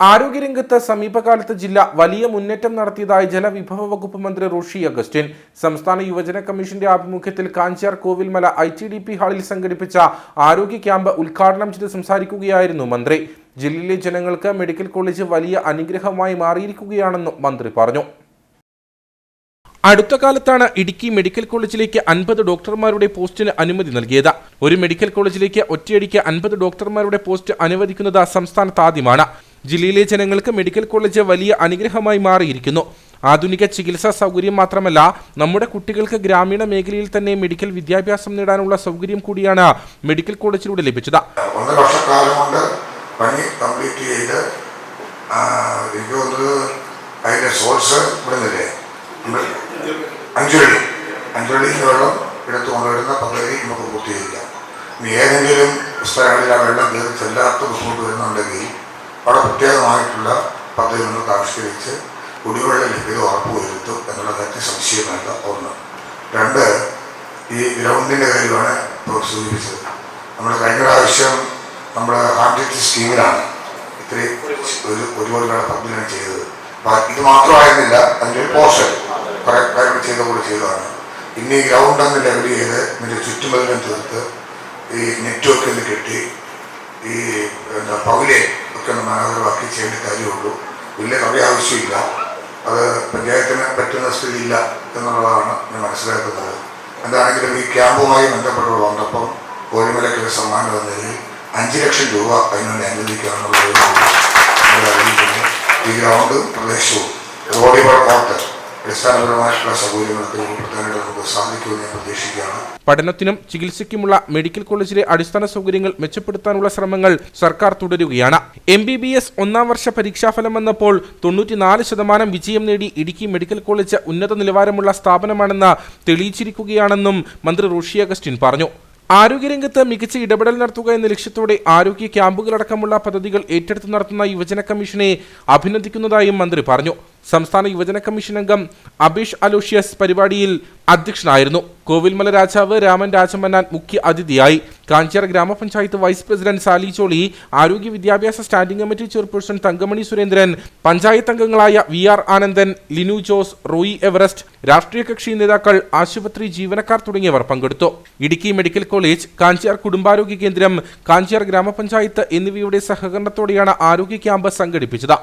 ആരോഗ്യരംഗത്ത് സമീപകാലത്ത് ജില്ല വലിയ മുന്നേറ്റം നടത്തിയതായി ജലവിഭവ വകുപ്പ് മന്ത്രി റോഷി അഗസ്റ്റിൻ. സംസ്ഥാന യുവജന കമ്മീഷന്റെ ആഭിമുഖ്യത്തിൽ Kanjar Kovilmala I T D P ഹാളിൽ സംഘടിപ്പിച്ച ആരോഗ്യ ക്യാമ്പ് ഉദ്ഘാടനം ചെയ്ത് സംസാരിക്കുകയായിരുന്നു മന്ത്രി. ജില്ലയിലെ ജനങ്ങൾക്ക് മെഡിക്കൽ കോളേജ് വലിയ അനുഗ്രഹമായി മാറിയിരിക്കുകയാണെന്നും മന്ത്രി പറഞ്ഞു. അടുത്ത കാലത്താണ് ഇടുക്കി മെഡിക്കൽ കോളേജിലേക്ക് അൻപത് ഡോക്ടർമാരുടെ പോസ്റ്റിന് അനുമതി നൽകിയത്. ഒരു മെഡിക്കൽ കോളേജിലേക്ക് ഒറ്റയടിക്ക് അൻപത് ഡോക്ടർമാരുടെ പോസ്റ്റ് അനുവദിക്കുന്നത് സംസ്ഥാനത്ത് ആദ്യമാണ്. ജില്ലയിലെ ജനങ്ങൾക്ക് മെഡിക്കൽ കോളേജ് വലിയ അനുഗ്രഹമായി മാറിയിരിക്കുന്നു. ആധുനിക ചികിത്സാ സൗകര്യം മാത്രമല്ല നമ്മുടെ കുട്ടികൾക്ക് ഗ്രാമീണ മേഖലയിൽ തന്നെ മെഡിക്കൽ വിദ്യാഭ്യാസം നേടാനുള്ള സൗകര്യം കൂടിയാണ് മെഡിക്കൽ കോളേജിലൂടെ ലഭിച്ചത്. പണി കംപ്ലീറ്റ് സോഴ്സ് നമുക്ക് ഏതെങ്കിലും സ്ഥലങ്ങളിൽ ആ വെള്ളം ചെല്ലാത്ത ബുദ്ധിമുട്ട് വരുന്നുണ്ടെങ്കിൽ അവിടെ പ്രത്യേകമായിട്ടുള്ള പദ്ധതി നമുക്ക് ആവിഷ്കരിച്ച് കുടിവെള്ള ലഭ്യത ഉറപ്പുവരുത്തും എന്നുള്ള കാര്യത്തിൽ സംശയമല്ല ഒന്ന് രണ്ട് ഈ ഗ്രൗണ്ടിന്റെ കാര്യമാണ് ഇപ്പോൾ സൂചിപ്പിച്ചത്. നമ്മൾ കഴിഞ്ഞ പ്രാവശ്യം നമ്മൾ ഹാൻഡ്രറ്റ് സ്കീമിലാണ് ഇത്രയും ഒരു ഒരുപാട് പേരുടെ പദ്ധതിയാണ് ചെയ്തത്. അപ്പം ഇത് മാത്രമായിരുന്നില്ല അതിന്റെ ഒരു പോർഷൻ കുറേ കാര്യങ്ങൾ ചെയ്ത കൂടി ചെയ്തതാണ്. ഇനി ഗ്രൗണ്ട് അന്ന് ലെവൽ ചെയ്ത് ഇതിന്റെ ചുറ്റുമതിലും തീർത്ത് ഈ നെറ്റ്വർക്ക് നിന്ന് കെട്ടി ഈ എന്താ പൗലെ ഒക്കെ വർക്ക് ചെയ്യേണ്ട കാര്യമുള്ളൂ. വലിയ കവി ആവശ്യമില്ല. അത് പഞ്ചായത്തിന് പറ്റുന്ന സ്ഥിതിയില്ല എന്നുള്ളതാണ് ഞാൻ മനസ്സിലാക്കുന്നത്. എന്താണെങ്കിലും ഈ ക്യാമ്പുമായി ബന്ധപ്പെട്ടുള്ള വന്നപ്പം കോഴിമലയ്ക്ക് സമ്മാനം എന്നതിൽ അഞ്ച് ലക്ഷം രൂപ അതിനുവേണ്ടി അനുവദിക്കാമെന്നുള്ളത് ഈ ഗ്രൗണ്ട് പ്രദേശവും. റോഡിവർ കോട്ട് പഠനത്തിനും ചികിത്സയ്ക്കുമുള്ള മെഡിക്കൽ കോളേജിലെ അടിസ്ഥാന സൗകര്യങ്ങൾ മെച്ചപ്പെടുത്താനുള്ള ശ്രമങ്ങൾ സർക്കാർ തുടരുകയാണ്. എം ബി ബി എസ് ഒന്നാം വർഷ പരീക്ഷാഫലം വന്നപ്പോൾ തൊണ്ണൂറ്റിനാല് ശതമാനം വിജയം നേടി ഇടുക്കി മെഡിക്കൽ കോളേജ് ഉന്നത നിലവാരമുള്ള സ്ഥാപനമാണെന്ന് തെളിയിച്ചിരിക്കുകയാണെന്നും മന്ത്രി റോഷി അഗസ്റ്റിൻ പറഞ്ഞു. ആരോഗ്യരംഗത്ത് മികച്ച ഇടപെടൽ നടത്തുക എന്ന ലക്ഷ്യത്തോടെ ആരോഗ്യ ക്യാമ്പുകളടക്കമുള്ള പദ്ധതികൾ ഏറ്റെടുത്ത് നടത്തുന്ന യുവജന കമ്മീഷനെ അഭിനന്ദിക്കുന്നതായും മന്ത്രി പറഞ്ഞു. സംസ്ഥാന യുവജന കമ്മീഷൻ അംഗം അബീഷ് അലോഷ്യസ് പരിപാടിയിൽ അധ്യക്ഷനായിരുന്നു. കോവിൽമല രാജാവ് രാമൻ രാജമന്നാൻ മുഖ്യ അതിഥിയായി. കാഞ്ചിയാർ ഗ്രാമപഞ്ചായത്ത് വൈസ് പ്രസിഡന്റ് സാലി ചോളി ആരോഗ്യ വിദ്യാഭ്യാസ standing committee chairperson Thankamani Surendran panchayat അംഗങ്ങളായ V R Anandan Linu Jose Roy Everest രാഷ്ട്രീയ കക്ഷി നേതാക്കൾ ആശുപത്രി ജീവനക്കാർ തുടങ്ങിയവർ പങ്കെടുത്തു. ഇടുക്കി മെഡിക്കൽ കോളേജ് കാഞ്ചിയാർ കുടുംബാരോഗ്യ കേന്ദ്രം കാഞ്ചിയാർ ഗ്രാമപഞ്ചായത്ത് എന്നിവയുടെ സഹകരണത്തോടെയാണ് ആരോഗ്യ ക്യാമ്പ് സംഘടിപ്പിച്ചത്.